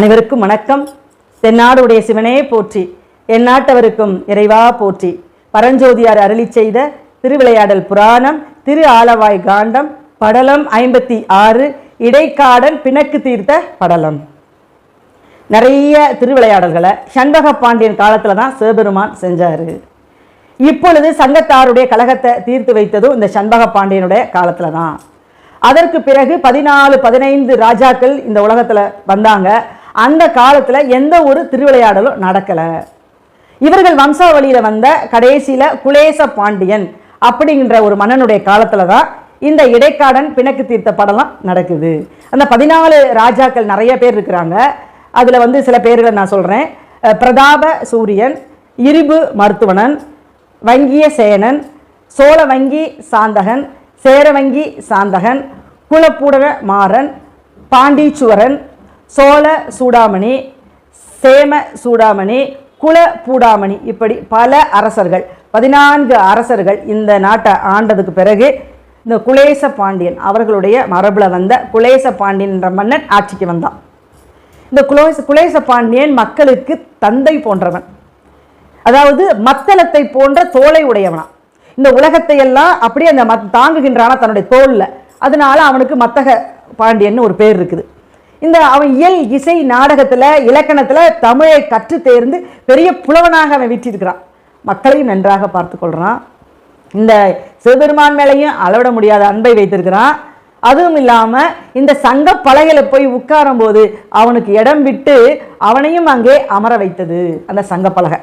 அனைவருக்கும் வணக்கம். தென்னாடுடைய சிவனே போற்றி எந்நாட்டவருக்கும் இறைவா போற்றி. பரஞ்சோதியார் அருளி செய்த திருவிளையாடல் புராணம் திரு ஆலவாய் காண்டம் படலம் ஐம்பத்தி ஆறு இடைக்காடன் பிணக்கு தீர்த்த படலம். நிறைய திருவிளையாடல்களை சண்பக பாண்டியன் காலத்தில் தான் சிவபெருமான் செஞ்சாரு. இப்பொழுது சங்கத்தாருடைய கழகத்தை தீர்த்து வைத்ததும் இந்த சண்பக பாண்டியனுடைய காலத்தில் தான். அதற்கு பிறகு பதினாலு பதினைந்து ராஜாக்கள் இந்த உலகத்துல வந்தாங்க. அந்த காலத்தில் எந்த ஒரு திருவிளையாடலும் நடக்கலை. இவர்கள் வம்சாவளியில் வந்த கடைசியில் குலேச பாண்டியன் அப்படிங்கிற ஒரு மன்னனுடைய காலத்தில் தான் இந்த இடைக்காடன் பிணக்கு தீர்த்த படம்லாம் நடக்குது. அந்த பதினாலு ராஜாக்கள் நிறைய பேர் இருக்கிறாங்க. அதில் வந்து சில பேர்களை நான் சொல்கிறேன் பிரதாப சூரியன் இருபு மருத்துவனன் வங்கிய சேனன் சோழ வங்கி சாந்தகன் சேரவங்கி சாந்தகன் குலப்பூடர மாறன் பாண்டீச்சுவரன் சோழ சூடாமணி சேம சூடாமணி குல பூடாமணி இப்படி பல அரசர்கள் பதினான்கு அரசர்கள் இந்த நாட்டை ஆண்டதுக்கு பிறகு இந்த குலேச பாண்டியன் அவர்களுடைய மரபில் வந்த குலேச பாண்டியன் என்ற மன்னன் ஆட்சிக்கு வந்தான். இந்த குலேச குலேச பாண்டியன் மக்களுக்கு தந்தை போன்றவன். அதாவது மத்தளத்தை போன்ற தோலை உடையவனா. இந்த உலகத்தை எல்லாம் அப்படியே அந்த மத் தாங்குகின்றானா தன்னுடைய தோல்ல அதனால அவனுக்கு மத்தக பாண்டியன்னு ஒரு பேர் இருக்குது. இந்த அவன் இயல் இசை நாடகத்தில் இலக்கணத்தில் தமிழை கற்று தேர்ந்து பெரிய புலவனாக அவன் விற்றிருக்கிறான். மக்களையும் நன்றாக பார்த்துக்கொள்கிறான் இந்த சிவபெருமான் மேலையும் அளவிட முடியாத அன்பை வைத்திருக்கிறான். அதுவும் இல்லாமல் இந்த சங்க பலகையில் போய் உட்காரும் போது அவனுக்கு இடம் விட்டு அவனையும் அங்கே அமர வைத்தது அந்த சங்க பலகை.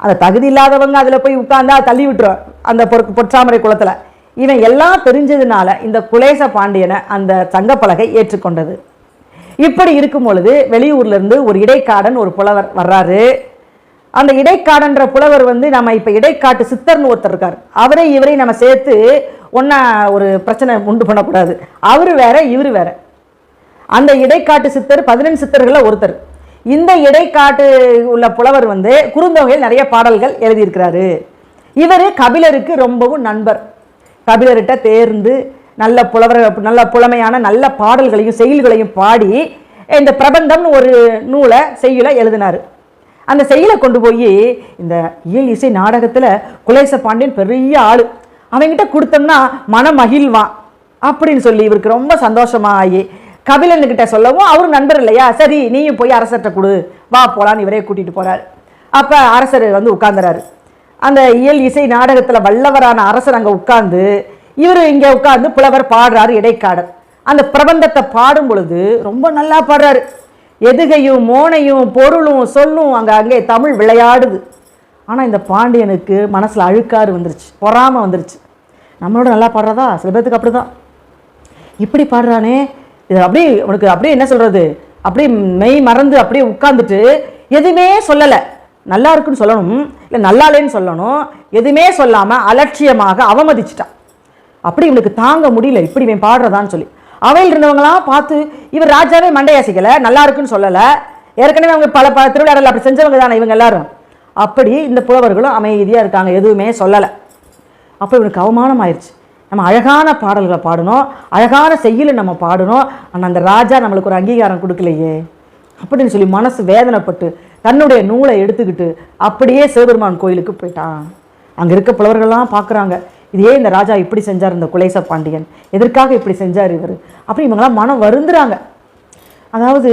அந்த தகுதி இல்லாதவங்க அதில் போய் உட்கார்ந்தா தள்ளி விட்டுரும் அந்த பொற் பொற்றாமரை குளத்தில். இவன் எல்லாம் தெரிஞ்சதுனால இந்த குலேச பாண்டியனை அந்த சங்கப்பலகை ஏற்றுக்கொண்டது. இப்படி இருக்கும் பொழுது வெளியூர்ல இருந்து ஒரு இடைக்காடன் ஒரு புலவர் வர்றாரு. அந்த இடைக்காடன்ற புலவர் வந்து நம்ம இப்ப இடைக்காட்டு சித்தர்னு ஒருத்தர் இருக்கார். அவரே இவரை நம்ம சேர்த்து ஒன்னா ஒரு பிரச்சனை உண்டு பண்ணக்கூடாது. அவரு வேற இவரு வேற. அந்த இடைக்காட்டு சித்தர் பதினெண்டு சித்தர்களில் ஒருத்தர். இந்த இடைக்காட்டு உள்ள புலவர் வந்து குறுந்தொகையில் நிறைய பாடல்கள் எழுதியிருக்கிறாரு. இவர் கபிலருக்கு ரொம்பவும் நண்பர். கபிலர்கிட்ட தேர்ந்து நல்ல புலவர் நல்ல புலமையான நல்ல பாடல்களையும் செயல்களையும் பாடி இந்த பிரபந்தம்னு ஒரு நூலை செய்யுளை எழுதினார். அந்த செயலை கொண்டு போய் இந்த இயல் இசை நாடகத்தில் குலேச பாண்டியன் பெரிய ஆள். அவன்கிட்ட கொடுத்தோம்னா மன மகிழ்வான் அப்படின்னு சொல்லி இவருக்கு ரொம்ப சந்தோஷமாகி கபிலன்கிட்ட சொல்லவும் அவரும் நண்பர் இல்லையா? சரி நீயும் போய் அரசர்கிட்ட கொடு. வா போலான்னு இவரே கூட்டிகிட்டு போகிறாரு அப்போ அரசர் வந்து உட்கார்ந்துறாரு. அந்த இயல் இசை நாடகத்தில் வல்லவரான அரசர் அங்கே உட்கார்ந்து இவர் இங்கே உட்கார்ந்து புலவர் பாடுறாரு இடைக்காடர் அந்த பிரபந்தத்தை பாடும் பொழுது ரொம்ப நல்லா பாடுறாரு. எதுகையும் மோனையும் பொருளும் சொல்லும் அங்கே அங்கே தமிழ் விளையாடுது. ஆனால் இந்த பாண்டியனுக்கு மனசில் அழுக்காறு வந்துருச்சு பொறாமல் வந்துருச்சு. நம்மளோட நல்லா பாடுறதா? சில பேர்த்துக்கு அப்படிதான். இப்படி பாடுறானே. இது அப்படியே உனக்கு அப்படியே என்ன சொல்கிறது அப்படியே மெய் மறந்து அப்படியே உட்காந்துட்டு எதுவுமே சொல்லலை. நல்லா இருக்குன்னு சொல்லணும் இல்லை நல்லா இல்லைன்னு சொல்லணும் எதுவுமே சொல்லாமல் அலட்சியமாக அவமதிச்சிட்டான். அப்படி இவளுக்கு தாங்க முடியல இப்படி இவன் பாடுறதான்னு சொல்லி. அவையில் இருந்தவங்களாம் பார்த்து இவர் ராஜாவே மண்டையாசிக்கலை நல்லா இருக்குன்னு சொல்லலை. ஏற்கனவே அவங்க பல பல திருவிழாடல் அப்படி செஞ்சவங்க தானே இவங்க எல்லாரும். அப்படி இந்த புலவர்களும் அமைதியாக இருக்காங்க எதுவுமே சொல்லலை. அப்போ இவனுக்கு அவமானம் ஆயிடுச்சு நம்ம அழகான பாடல்களை பாடணும் அழகான செய்யலை நம்ம பாடணும் ஆனால் அந்த ராஜா நம்மளுக்கு ஒரு அங்கீகாரம் கொடுக்கலையே. அப்படின்னு சொல்லி மனசு வேதனைப்பட்டு தன்னுடைய நூலை எடுத்துக்கிட்டு அப்படியே சிவபெருமான் கோயிலுக்கு போயிட்டான். அங்கே இருக்க புலவர்கள்லாம் பார்க்குறாங்க. இதே இந்த ராஜா இப்படி செஞ்சார் இந்த குலேச பாண்டியன் எதற்காக இப்படி செஞ்சார் இவர்? அப்படி இவங்கெல்லாம் மனம் வருந்துறாங்க. அதாவது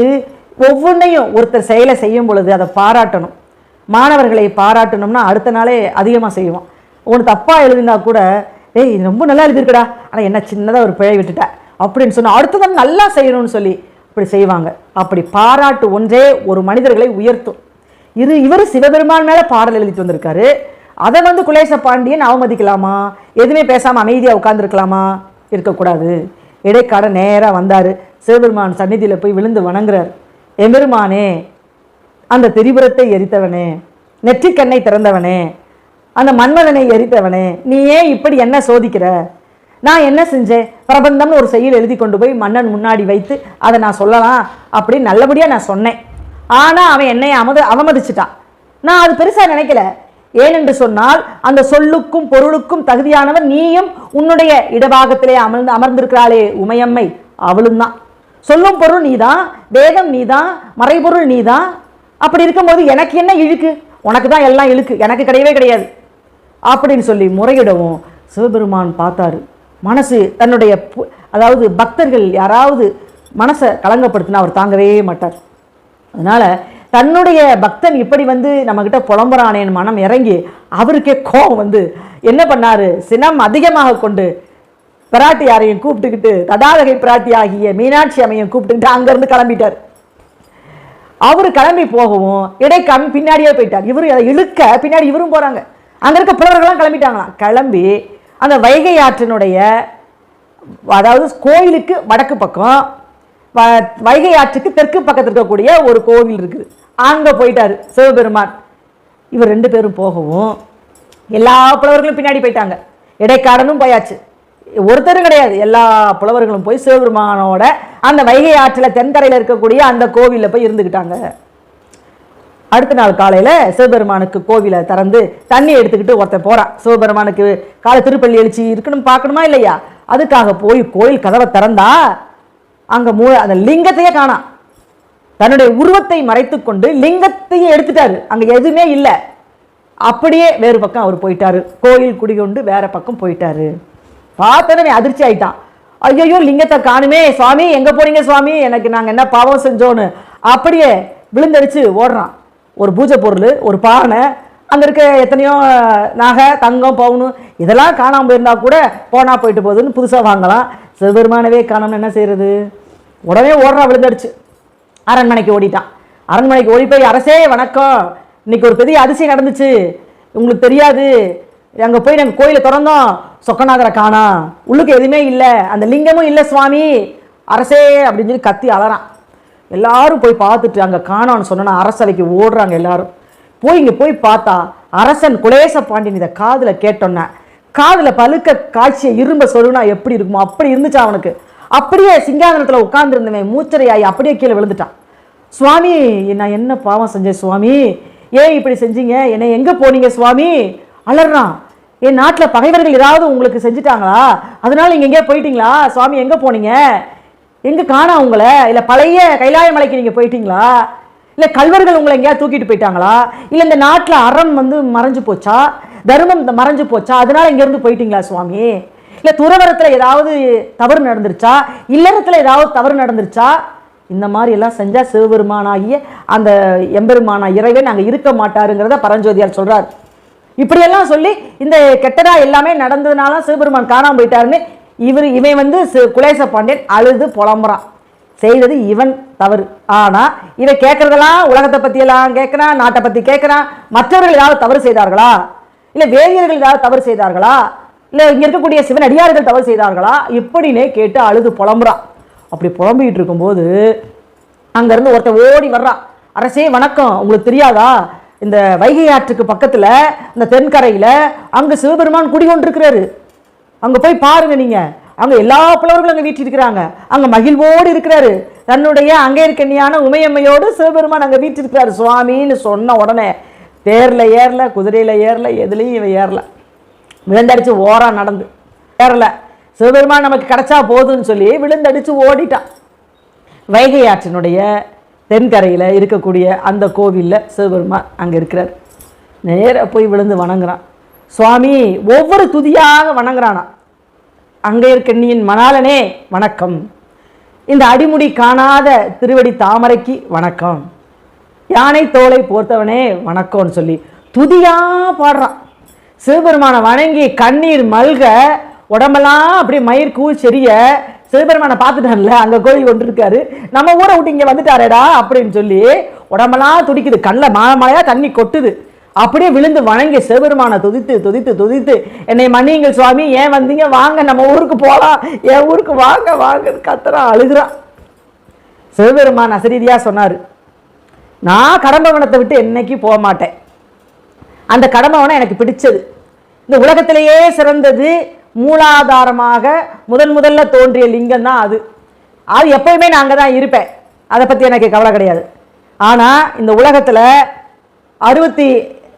ஒவ்வொன்றையும் ஒருத்தர் செயலை செய்யும் பொழுது அதை பாராட்டணும். மாணவர்களை பாராட்டணும்னா அடுத்த நாளே அதிகமாக செய்வோம் ஒன்று தப்பாக எழுதினா கூட ஏய் இது ரொம்ப நல்லா எழுதியிருக்கடா. ஆனால் என்ன சின்னதாக ஒரு பிழை விட்டுட்டேன் அப்படின்னு சொன்னால் அடுத்ததான் நல்லா செய்யணும்னு சொல்லி அப்படி செய்வாங்க. அப்படி பாராட்டு ஒன்றே ஒரு மனிதர்களை உயர்த்தும். இது இவர் சிவபெருமான் மேலே பாடல் எழுதிட்டு வந்திருக்காரு. அதை வந்து குலேச பாண்டியன் அவமதிக்கலாமா? எதுவுமே பேசாமல் அமைதியாக உட்காந்துருக்கலாமா இருக்கக்கூடாது. இடைக்காட நேராக வந்தார். சிவபெருமான் சந்நிதியில் போய் விழுந்து வணங்குறார். எம்பெருமானே அந்த திரிபுரத்தை எரித்தவனே நெற்றிக்கண்ணை திறந்தவனே அந்த மன்மதனை எரித்தவனே நீ ஏன் இப்படி என்ன சோதிக்கிற? நான் என்ன செஞ்சேன்? பிரபந்தம்னு ஒரு செயல் எழுதி கொண்டு போய் மன்னன் முன்னாடி வைத்து அதை நான் சொல்லலாம் அப்படின்னு நல்லபடியாக நான் சொன்னேன். ஆனால் அவன் என்னை அமது அவமதிச்சிட்டான். நான் அது பெருசாக நினைக்கல. ஏனென்று சொன்னால் அந்த சொல்லுக்கும் பொருளுக்கும் தகுதியானவன் நீயும் உன்னுடைய இடபாகத்திலே அமர்ந்து அமர்ந்திருக்கிறாளே உமையம்மை. அவளும் தான் சொல்லும் பொருள் நீதான் வேதம் நீதான் மறைபொருள் நீதான். அப்படி இருக்கும்போது எனக்கு என்ன இழுக்கு? உனக்கு தான் எல்லாம் இழுக்கு. எனக்கு கிடையவே கிடையாது. அப்படின்னு சொல்லி முறையிடவும் சிவபெருமான் பார்த்தாரு. மனசு தன்னுடைய அதாவது பக்தர்கள் யாராவது மனசை கலங்கப்படுத்தினா அவர் தாங்கவே மாட்டார். அதனால் தன்னுடைய பக்தன் இப்படி வந்து நம்மக்கிட்ட புலம்புறானேன்னு மனம் இறங்கி அவருக்கே கோபம் வந்து என்ன பண்ணார்? சினம் அதிகமாக கொண்டு பிராட்டியாரையும் கூப்பிட்டுக்கிட்டு தடாதகை பிராட்டி ஆகிய மீனாட்சி அம்மையும் கூப்பிட்டுக்கிட்டு அங்கேருந்து கிளம்பிட்டார். அவர் கிளம்பி போகவும் இடைக்காமி பின்னாடியே போயிட்டார். இவர் அதை இழுக்க பின்னாடி இவரும் போகிறாங்க அங்கே இருக்க புலவர்கள்லாம் கிளம்பிட்டாங்களாம். கிளம்பி அந்த வைகை ஆற்றினுடைய அதாவது கோயிலுக்கு வடக்கு பக்கம் வைகை ஆற்றுக்கு தெற்கு பக்கத்தில் இருக்கக்கூடிய ஒரு கோவில் இருக்குது. அங்கே போயிட்டார் சிவபெருமான். இவர் ரெண்டு பேரும் போகவும் எல்லா புலவர்களும் பின்னாடி போயிட்டாங்க. இடைக்காடனும் போயாச்சு. ஒருத்தரும் கிடையாது. எல்லா புலவர்களும் போய் சிவபெருமானோட அந்த வைகை ஆற்றில் தென்கரையில் இருக்கக்கூடிய அந்த கோவிலில் போய் இருந்துக்கிட்டாங்க அடுத்த நாள் காலையில் சிவபெருமானுக்கு கோவிலை திறந்து தண்ணி எடுத்துக்கிட்டு ஒருத்தன் போகிறான் சிவபெருமானுக்கு காலை திருப்பள்ளி எழுச்சி இருக்கணும் பார்க்கணுமா இல்லையா? அதுக்காக போய் கோயில் கதவை திறந்தா அங்கே மூ அந்த லிங்கத்தையே காணாம் தன்னுடைய உருவத்தை மறைத்துக்கொண்டு லிங்கத்தையே எடுத்துட்டாரு. அங்கே எதுவுமே இல்லை. அப்படியே வேறு பக்கம் அவர் போயிட்டாரு. கோயில் குடிகொண்டு வேற பக்கம் போயிட்டாரு. பார்த்தனவே அதிர்ச்சி ஆயிட்டான். ஐயோ லிங்கத்தை காணுமே சுவாமி எங்க போனீங்க சுவாமி? எனக்கு நாங்க என்ன பாவம் செஞ்சோன்னு அப்படியே விழுந்தடிச்சு ஓடுறான். ஒரு பூஜை பொருள் ஒரு பானை அங்க இருக்க எத்தனையோ நகை தங்கம் பவுனு இதெல்லாம் காணாமல் போயிருந்தா கூட போனா போயிட்டு போகுதுன்னு புதுசா வாங்கலாம். சிவபெருமானவே காணோம்னு என்ன செய்கிறது உடனே ஓடுறா விழுந்தடிச்சு. அரண்மனைக்கு ஓடிட்டான். அரண்மனைக்கு ஓடி போய் அரசே வணக்கம். இன்னைக்கு ஒரு பெரிய அதிசயம் நடந்துச்சு. உங்களுக்கு தெரியாது. அங்கே போய் நாங்கள் கோயிலை திறந்தோம். சொக்கநாதரை காணா உள்ளுக்கு எதுவுமே இல்லை. அந்த லிங்கமும் இல்லை சுவாமி. அரசே அப்படின்னு சொல்லி கத்தி அலறான். எல்லாரும் போய் பார்த்துட்டு அங்கே காணான்னு சொன்னா அரசவைக்கு ஓடுறாங்க எல்லாரும். போய் இங்கே போய் பார்த்தா அரசன் குலேச பாண்டியன் இதை காதில் கேட்டோன்னே காதில் பழுக்க காய்ச்சிய இரும்ப சொருனா எப்படி இருக்குமோ அப்படி இருந்துச்சா அவனுக்கு. அப்படியே சிங்காதனத்தில் உட்கார்ந்துருந்தவன் மூச்சரையாகி அப்படியே கீழே விழுந்துட்டான். சுவாமி நான் என்ன பாவம் செஞ்சேன் சுவாமி? ஏன் இப்படி செஞ்சீங்க? என்னை எங்கே போனீங்க சுவாமி? அலறான். என் நாட்டில் பகைவர்கள் ஏதாவது உங்களுக்கு செஞ்சுட்டாங்களா? அதனால நீங்கள் எங்கேயோ போயிட்டீங்களா? சுவாமி எங்கே போனீங்க? எங்கே காணா உங்களை? இல்லை பழைய கைலாய மலைக்கு நீங்கள் போயிட்டீங்களா? இல்லை கல்வர்கள் உங்களை எங்கேயாவது தூக்கிட்டு போயிட்டாங்களா? இல்லை இந்த நாட்டில் அறம் வந்து மறைஞ்சு போச்சா? தர்மம் மறைஞ்சு போச்சா? அதனால இங்கேருந்து போயிட்டீங்களா சுவாமி? இல்லை துறவரத்தில் ஏதாவது தவறு நடந்துருச்சா? இல்லறத்தில் ஏதாவது தவறு நடந்துருச்சா? இந்த மாதிரி எல்லாம் செஞ்சால் சிவபெருமானாகிய அந்த எம்பெருமானா இறைவன் நாங்கள் இருக்க மாட்டாருங்கிறத பரஞ்சோதியார் சொல்கிறார் இப்படியெல்லாம் சொல்லி இந்த கெட்டதா எல்லாமே நடந்ததுனால சிவபெருமான் காணாம போயிட்டாருன்னு இவர் இவன் வந்து குலேச பாண்டியன் அழுது புலம்புறான். செய்தது இவன் தவறு. ஆனா இவன் கேட்கறதெல்லாம் உலகத்தை பத்தி எல்லாம் நாட்டை பத்தி கேட்கறான் மற்றவர்கள் ஏதாவது தவறு செய்தார்களா? இல்லை வேதியர்கள் ஏதாவது தவறு செய்தார்களா? இல்லை இங்கே இருக்கக்கூடிய சிவனடியார்கள் தவறு செய்தார்களா? இப்படின்னே கேட்டு அழுது புலம்புறான் அப்படி புலம்பிக்கிட்டு இருக்கும்போது அங்கேருந்து ஒருத்தன் ஓடி வர்றான் அரசே வணக்கம். உங்களுக்கு தெரியாதா? இந்த வைகை ஆற்றுக்கு பக்கத்தில் இந்த தென்கரையில் அங்கே சிவபெருமான் குடிகொண்டிருக்கிறாரு. அங்கே போய் பாருங்க நீங்கள் அங்கே எல்லா புலவர்களும் அங்கே வீட்டிருக்கிறாங்க அங்கே மகிழ்வோடு இருக்கிறாரு. தன்னுடைய அங்கே இருக்கண்ணியான உமையம்மையோடு சிவபெருமான் அங்கே வீட்டிருக்கிறாரு சுவாமின்னு சொன்ன உடனே தேரில் ஏறல குதிரையில் ஏறல எதுலேயும் இவன் ஏறல. விழுந்தடிச்சு ஓரா நடந்து. ஏறல. சிவபெருமான் நமக்கு கிடைச்சா போதும்னு சொல்லி விழுந்தடிச்சு ஓடிட்டான். வைகை ஆற்றினுடைய தென்கரையில் இருக்கக்கூடிய அந்த கோவிலில் சிவபெருமான் அங்கே இருக்கிறார். நேராக போய் விழுந்து வணங்குறான். சுவாமி ஒவ்வொரு துதியாக வணங்குறானா? அங்கே இருக்கண்ணியின் மணாலனே வணக்கம். இந்த அடிமுடி காணாத திருவடி தாமரைக்கு வணக்கம். யானை தோலை போர்த்தவனே வணக்கம்னு சொல்லி துதியாக பாடுறான். சிவபெருமானை வணங்கி கண்ணீர் மல்க உடம்பெல்லாம் அப்படியே மயிர் கூழ் செரிய சிவபெருமானை பார்த்துட்டான்ல அங்கே கோழி கொண்டு இருக்காரு. நம்ம ஊரை விட்டு இங்கே வந்துட்டாரேடா அப்படின்னு சொல்லி உடம்பெல்லாம் துடிக்குது கண்ணில் மழை மழையாக தண்ணி கொட்டுது. அப்படியே விழுந்து வணங்கி சிவபெருமானை துதித்து துதித்து துதித்து என்னை மன்னியுங்கள் சுவாமி ஏன் வந்தீங்க? வாங்க நம்ம ஊருக்கு போகலாம் என் ஊருக்கு வாங்க வாங்க கத்துறான் அழுகிறான். சிவபெருமான் அசரீதியாக சொன்னார். நான் கடம்பவனத்தை விட்டு என்னைக்கு போக மாட்டேன். அந்த கடம்பவனம் எனக்கு பிடிச்சது. இந்த உலகத்திலேயே சிறந்தது மூலாதாரமாக முதன் முதல்ல தோன்றிய லிங்கம் தான் அது. அது எப்பயுமே நான் அங்கே தான் இருப்பேன். அதை பற்றி எனக்கு கவலை கிடையாது. ஆனால் இந்த உலகத்தில் அறுபத்தி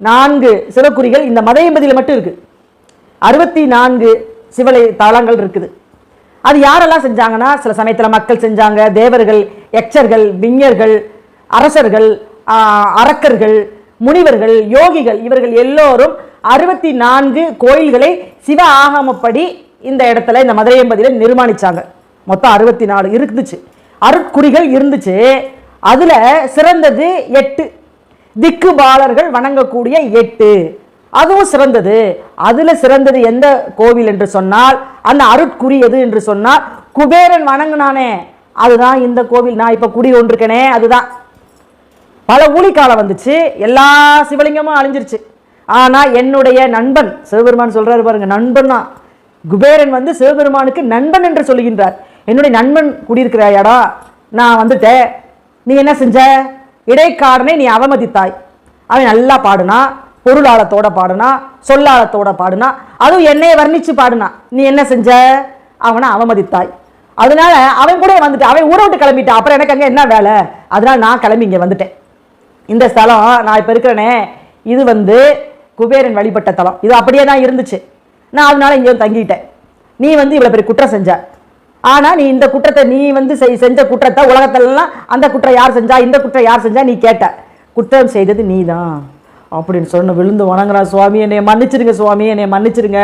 நான்கு சிவக்குறிகள் இந்த மதையம்பதியில் மட்டும் இருக்குது அறுபத்தி நான்கு சிவலை தளங்கள் இருக்குது. அது யாரெல்லாம் செஞ்சாங்கன்னா சில சமயத்தில் மக்கள் செஞ்சாங்க தேவர்கள் யக்ஷர்கள் விஞ்ஞர்கள் அரசர்கள் அரக்கர்கள் முனிவர்கள் யோகிகள் இவர்கள் எல்லோரும் அறுபத்தி நான்கு கோயில்களை சிவ ஆகமப்படி இந்த இடத்துல இந்த மதுரையம்பதியில் நிர்மாணித்தாங்க மொத்தம் அறுபத்தி நாலு இருந்துச்சு. அருட்குறிகள் இருந்துச்சு. அதில் சிறந்தது எட்டு. திக்குபாலர்கள் வணங்கக்கூடிய எட்டு. அதுவும் சிறந்தது. அதில் சிறந்தது எந்த கோவில் என்று சொன்னால் அந்த அருட்குறி எது என்று சொன்னால் குபேரன் வணங்குனானே. அதுதான் இந்த கோவில். நான் இப்போ குடி ஒன்றிருக்கனே அதுதான். பல ஊழிக்காலம் வந்துச்சு. எல்லா சிவலிங்கமும் அழிஞ்சிருச்சு. ஆனால் என்னுடைய நண்பன் சிவபெருமான் சொல்கிறாரு பாருங்க நண்பன் தான் குபேரன் வந்து சிவபெருமானுக்கு நண்பன் என்று சொல்லுகின்றார். என்னுடைய நண்பன் குடியிருக்கிற இடம் நான் வந்துட்டேன். நீ என்ன செஞ்ச? இடைக்காரனை நீ அவமதித்தாய். அவன் நல்லா பாடுனா பொருளாளத்தோட பாடுனா சொல்லாளத்தோட பாடுனா அதுவும் என்னைய வர்ணித்து பாடுனா. நீ என்ன செஞ்ச? அவனை அவமதித்தாய். அதனால அவன் கூட வந்துட்டு அவன் ஊரை விட்டு கிளம்பிட்டான். அப்புறம் எனக்கு அங்கே என்ன வேலை? அதனால நான் கிளம்பி இங்கே வந்துட்டேன். இந்த ஸ்தலம் நான் இப்போ இருக்கிறேனே இது வந்து குபேரன் வழிபட்ட தலம். இது அப்படியே தான் இருந்துச்சு. நான் அதனால இங்கேயும் தங்கிட்டேன். நீ வந்து இவ்வளோ பெரிய குற்றம் செஞ்ச. ஆனால் நீ இந்த குற்றத்தை நீ வந்து செய்- செஞ்ச குற்றத்தை உலகத்திலலாம் அந்த குற்றம் யார் செஞ்சா இந்த குற்றம் யார் செஞ்சா நீ கேட்ட. குற்றம் செய்தது நீ தான் அப்படின்னு சொன்ன விழுந்து வணங்குறான் சுவாமி. என்னை மன்னிச்சிருங்க சுவாமி. என்னை மன்னிச்சிருங்க.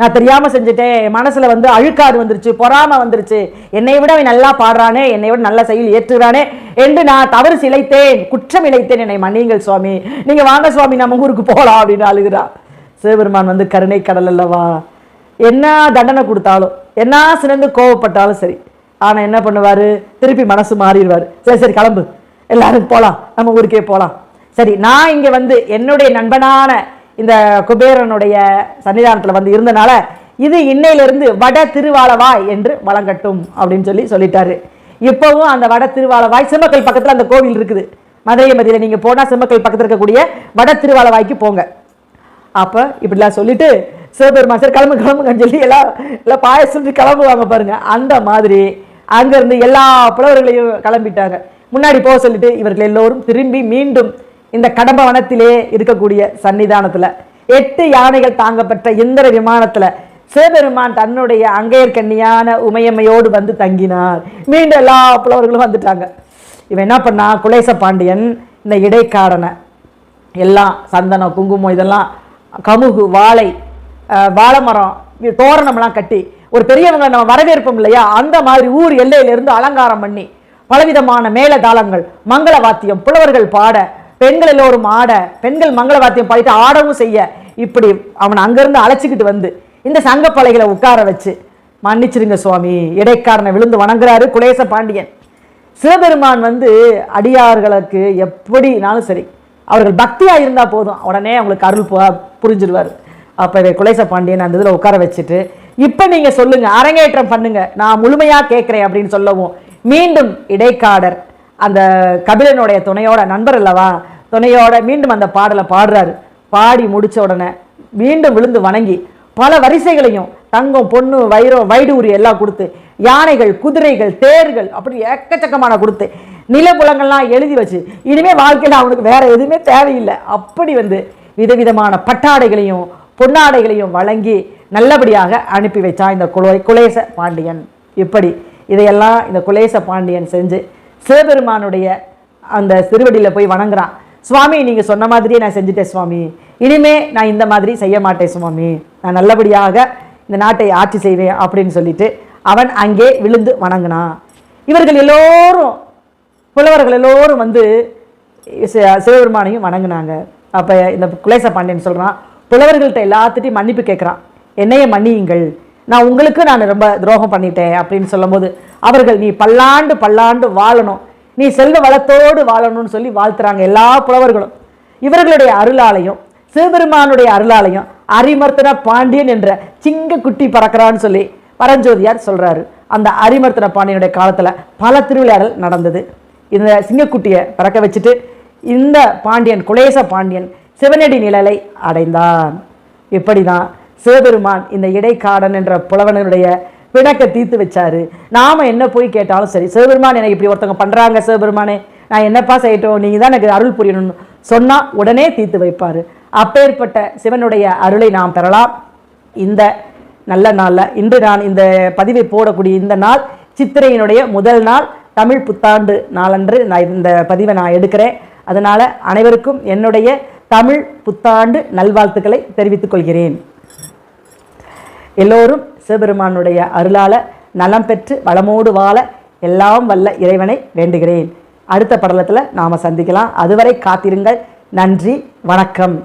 நான் தெரியாமல் செஞ்சுட்டேன். என் வந்து அழுக்காடு வந்துருச்சு பொறாமை வந்துருச்சு. என்னை விட அவன் நல்லா பாடுறானே என்னை விட நல்ல செயல் ஏற்றுகிறானே என்று நான் தவறு சிலைத்தேன் குற்றம் இழைத்தேன். என்னை மன்னியுங்கள் சுவாமி. நீங்கள் வாங்க சுவாமி நம்ம ஊருக்கு போகலாம் அப்படின்னு அழுகிறா. சிவபெருமான் வந்து கருணை கடல் அல்லவா? என்ன தண்டனை கொடுத்தாலும் என்ன சிறந்து கோவப்பட்டாலும் சரி. ஆனால் என்ன பண்ணுவார்? திருப்பி மனசு மாறிடுவார். சரி சரி கிளம்பு. எல்லாரும் போகலாம் நம்ம ஊருக்கே போகலாம் சரி நான் இங்கே வந்து என்னுடைய நண்பனான இந்த குபேரனுடைய சன்னிதானத்தில் வந்து இருந்தனால இது இன்னையிலிருந்து வட திருவாலவாய் என்று வழங்கட்டும் அப்படின்னு சொல்லி சொல்லிட்டாரு. இப்போவும் அந்த வட திருவாலவாய் சிம்மக்கல் பக்கத்தில் அந்த கோவில் இருக்குது. மதுரை மதியில் நீங்கள் போனால் சிம்மக்கல் பக்கத்தில் இருக்கக்கூடிய வட திருவாலவாய்க்கு போங்க. அப்போ இப்படிலாம் சொல்லிட்டு சிவபெருமான் சார் கிளம்பு கிளம்புங்கன்னு சொல்லி எல்லாம் எல்லாம் பாயசம் கிளம்புவாங்க பாருங்க. அந்த மாதிரி அங்கேருந்து எல்லா புலவர்களையும் கிளம்பிட்டாங்க. முன்னாடி போக சொல்லிட்டு இவர்கள் எல்லோரும் திரும்பி மீண்டும் இந்த கடம்ப வனத்திலே இருக்கக்கூடிய சன்னிதானத்தில் எட்டு யானைகள் தாங்கப்பட்ட இந்திர விமானத்தில் சிவபெருமான் தன்னுடைய அங்கையர்கண்ணியான உமையம்மையோடு வந்து தங்கினார். மீண்டும் எல்லா புலவர்களும் வந்துட்டாங்க. இவன் என்ன பண்ணா குலேச பாண்டியன் இந்த இடைக்காரனை எல்லாம் சந்தனம் குங்குமம் இதெல்லாம் கமுகு வாழை வாழை மரம் தோரணம்லாம் கட்டி ஒரு பெரியவங்க நம்ம வரவேற்போம் இல்லையா? அந்த மாதிரி ஊர் எல்லையிலிருந்து அலங்காரம் பண்ணி பலவிதமான மேலதாளங்கள் மங்கள வாத்தியம் புலவர்கள் பாட பெண்கள் எல்லோரும் ஆட பெண்கள் மங்கள வாத்தியம் பாடிட்டு ஆடவும் செய்ய இப்படி அவன் அங்கேருந்து அழைச்சிக்கிட்டு வந்து இந்த சங்கப்பலைகளை உட்கார வச்சு மன்னிச்சிருங்க சுவாமி இடைக்காரனை விழுந்து வணங்குறாரு குலேச பாண்டியன். சிவபெருமான் வந்து அடியார்களுக்கு எப்படினாலும் சரி அவர்கள் பக்தியாக இருந்தால் போதும் உடனே அவங்களுக்கு அருள் பு- புரிஞ்சிருவார் அப்போ குலேச பாண்டியன் அந்த இதில் உட்கார வச்சுட்டு இப்போ நீங்கள் சொல்லுங்கள் அரங்கேற்றம் பண்ணுங்கள் நான் முழுமையாக கேட்குறேன் அப்படின்னு சொல்லவும் மீண்டும் இடைக்காடர் அந்த கபிலனுடைய துணையோட நண்பர் அல்லவா துணையோட மீண்டும் அந்த பாடலை பாடுறாரு. பாடி முடித்த உடனே மீண்டும் விழுந்து வணங்கி பல வரிசைகளையும் தங்கம் பொண்ணு வைரம் வைடூரி எல்லாம் கொடுத்து யானைகள் குதிரைகள் தேர்கள் அப்படி எக்கச்சக்கமான கொடுத்து நிலப்புலங்கள்லாம் எழுதி வச்சு இனிமேல் வாழ்க்கையில் அவனுக்கு வேற எதுவுமே தேவையில்லை. அப்படி வந்து விதவிதமான பட்டாடைகளையும் பொன்னாடைகளையும் வழங்கி நல்லபடியாக அனுப்பி வைச்சான் இந்த குலே குலேச பாண்டியன். இப்படி இதையெல்லாம் இந்த குலேச பாண்டியன் செஞ்சு சிவபெருமானுடைய அந்த திருவடியில் போய் வணங்குறான். சுவாமி நீங்கள் சொன்ன மாதிரியே நான் செஞ்சுட்டேன் சுவாமி. இனிமே நான் இந்த மாதிரி செய்ய மாட்டேன் சுவாமி. நான் நல்லபடியாக இந்த நாட்டை ஆட்சி செய்வேன் அப்படின்னு சொல்லிட்டு அவன் அங்கே விழுந்து வணங்கினான். இவர்கள் எல்லோரும் புலவர்கள் எல்லோரும் வந்து சிவபெருமானையும் வணங்கினாங்க. அப்போ இந்த குலேச பாண்டியன் சொல்கிறான் புலவர்கள்ட்ட எல்லாத்துட்டையும் மன்னிப்பு கேட்குறான். என்னைய மன்னியுங்கள். நான் உங்களுக்கு நான் ரொம்ப துரோகம் பண்ணிட்டேன் அப்படின்னு சொல்லும்போது அவர்கள் நீ பல்லாண்டு பல்லாண்டு வாழணும். நீ செல்வ வளத்தோடு வாழணும்னு சொல்லி வாழ்த்துறாங்க எல்லா புலவர்களும். இவர்களுடைய அருளாலையும் சிவபெருமானுடைய அருளாலையும் அரிமர்த்தன பாண்டியன் என்ற சிங்க குட்டி பறக்கிறான்னு சொல்லி பரஞ்சோதியார் சொல்கிறாரு அந்த அரிமர்த்தன பாண்டியனுடைய காலத்தில் பல திருவிளையாடல் நடந்தது. இந்த சிங்கக்குட்டியை பறக்க வச்சுட்டு இந்த பாண்டியன் குலேச பாண்டியன் சிவனடி நிழலை அடைந்தான். இப்படி தான் சிவபெருமான் இந்த இடைக்காடன் என்ற புலவனனுடைய பிணக்க தீர்த்து வச்சாரு. நாம என்ன போய் கேட்டாலும் சரி சிவபெருமான் எனக்கு இப்படி ஒருத்தவங்க பண்றாங்க சிவபெருமானே நான் என்னப்பா செய்யட்டும் நீங்க தான் எனக்கு அருள் புரியணும்னு சொன்னா உடனே தீர்த்து வைப்பாரு. அப்பேற்பட்ட சிவனுடைய அருளை நாம் பெறலாம். இந்த நல்ல நாளில் இன்று நான் இந்த பதிவை போடக்கூடிய இந்த நாள் சித்திரையினுடைய முதல் நாள் தமிழ் புத்தாண்டு நாளன்று நான் இந்த பதிவை நான் எடுக்கிறேன். அதனால் அனைவருக்கும் என்னுடைய தமிழ் புத்தாண்டு நல்வாழ்த்துக்களை தெரிவித்துக் கொள்கிறேன். எல்லோரும் சிவபெருமானுடைய அருளால நலம் பெற்று வளமோடு வாழ எல்லாம் வல்ல இறைவனை வேண்டுகிறேன். அடுத்த படலத்தில் நாம் சந்திக்கலாம். அதுவரை காத்திருங்கள். நன்றி வணக்கம்.